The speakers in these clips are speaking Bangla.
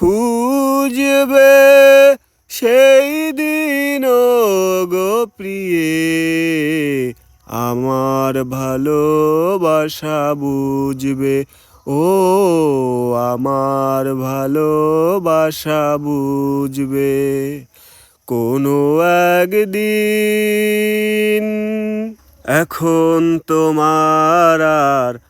খুঁজবে সেই দিন গো প্রিয়ে। আমার ভালোবাসা বুঝবে, ও আমার ভালোবাসা বুঝবে। কোনো একদিন এখন তোমার আর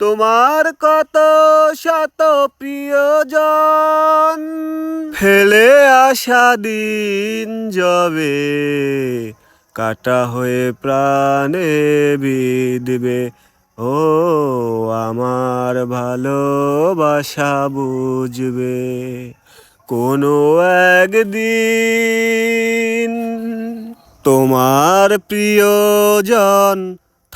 তোমার কত শত প্রিয়জন? ফেলে আসা দিন যাবে, কাটা হয়ে প্রাণে বিদবে ও আমার ভালোবাসা বুঝবে কোনো একদিন। তোমার প্রিয়জন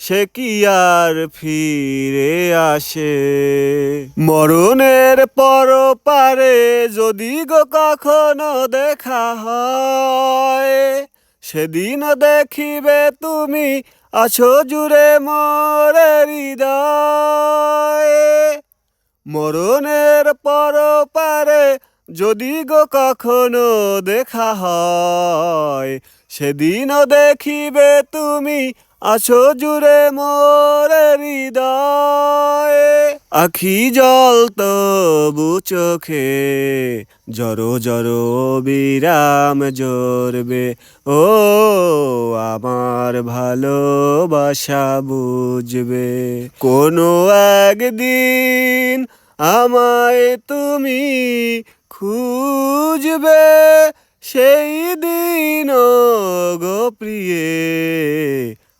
সে কি আর ফিরে আসে? মরণের পর পারে যদি গো কখনো দেখা হয়, সেদিন দেখিবে তুমি আছো জুড়ে মরে হৃদয়। মরণের পর পারে যদি গো কখনো দেখা হয় সেদিনও দেখিবে তুমি আছো জুড়ে মোরে হৃদয়। আখি জল তবু চোখে, জড়ো জড়ো বিরাম জোরবে। ও, আমার ভালোবাসা বুঝবে। কোনো একদিন আমায় তুমি খুঁজবে, সেই দিন গো প্রিয়ে।